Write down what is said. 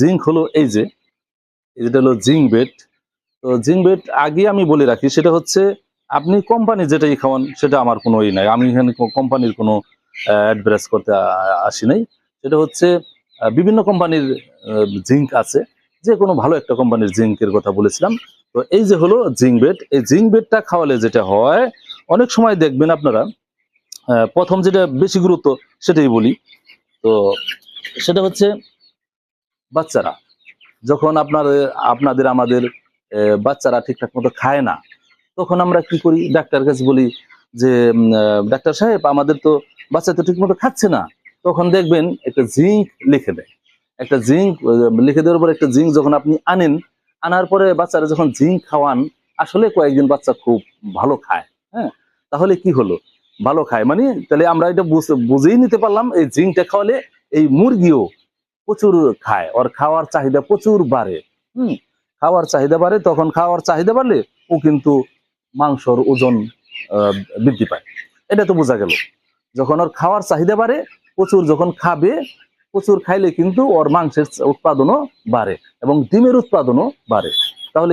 Zinc হলো এই যে এটা হলো জিঙ্ক বেড। তো জিঙ্ক বেড আগে আমি বলে রাখি, সেটা হচ্ছে আপনি কোম্পানি যেটাই খাওয়ান, সেটা আমার কোনো ই নাই। আমি এখানে কোম্পানির কোনো অ্যাডভারেস করতে আসি নাই। সেটা হচ্ছে বিভিন্ন কোম্পানির জিঙ্ক আছে। যে কোনো ভালো একটা কোম্পানির জিঙ্কের কথা বলেছিলাম। তো এই যে হলো জিঙ্ক বেড। এই জিঙ্ক বেডটা খাওয়ালে যেটা হয়, অনেক সময় দেখবেন আপনারা প্রথম যেটা বেশি গুরুত্ব সেটাই বলি। তো সেটা হচ্ছে বাচ্চারা। যখন আপনার, আপনাদের, আমাদের বাচ্চারা ঠিকঠাক মতো খায় না, তখন আমরা কি করি? ডাক্তার কাছে বলি যে ডাক্তার সাহেব, আমাদের তো বাচ্চা তো ঠিক মতো খাচ্ছে না। তখন দেখবেন একটা জিঙ্ক লিখে দেয়। একটা জিঙ্ক লিখে দেওয়ার পর একটা জিঙ্ক যখন আপনি আনেন, আনার পরে বাচ্চারা যখন জিঙ্ক খাওয়ান, আসলে কয়েকদিন বাচ্চা খুব ভালো খায় হ্যাঁ? তাহলে কি হলো? ভালো খায় মানে তাহলে আমরা এটা বুঝ- বুঝেই নিতে পারলাম, এই জিঙ্কটা খাওয়ালে এই মুরগিও প্রচুর খায়। ওর খাওয়ার চাহিদা প্রচুর বাড়ে। হম? খাওয়ার চাহিদা বাড়ে, তখন খাওয়ার চাহিদা বাড়লে ও কিন্তু মাংসর ওজন বৃদ্ধি পায়। এটা তো বোঝা গেল। যখন ওর খাওয়ার চাহিদা বাড়ে, প্রচুর যখন খাবে, প্রচুর খাইলে কিন্তু ওর মাংসের উৎপাদনও বাড়ে এবং ডিমের উৎপাদনও বাড়ে।